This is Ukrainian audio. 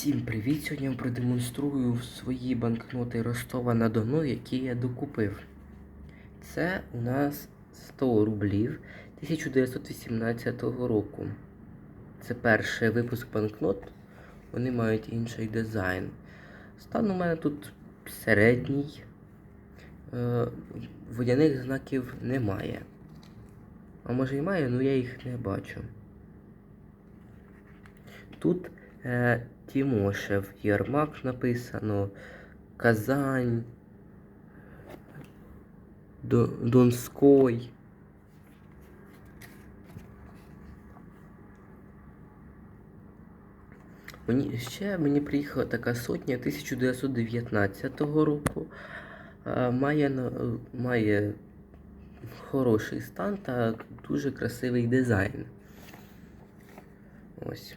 Всім привіт! Сьогодні я продемонструю свої банкноти Ростова на Дону, які я докупив. Це у нас 100 рублів 1918 року. Це перший випуск банкнот. Вони мають інший дизайн. Стан у мене тут середній. Е, Водяних знаків немає. А може і має, але я їх не бачу. Тут е, Тімошев, Єрмак написано, Казань, До, Донской. Мені, ще мені приїхала така сотня 1919 року. Має, має хороший стан та дуже красивий дизайн. Ось.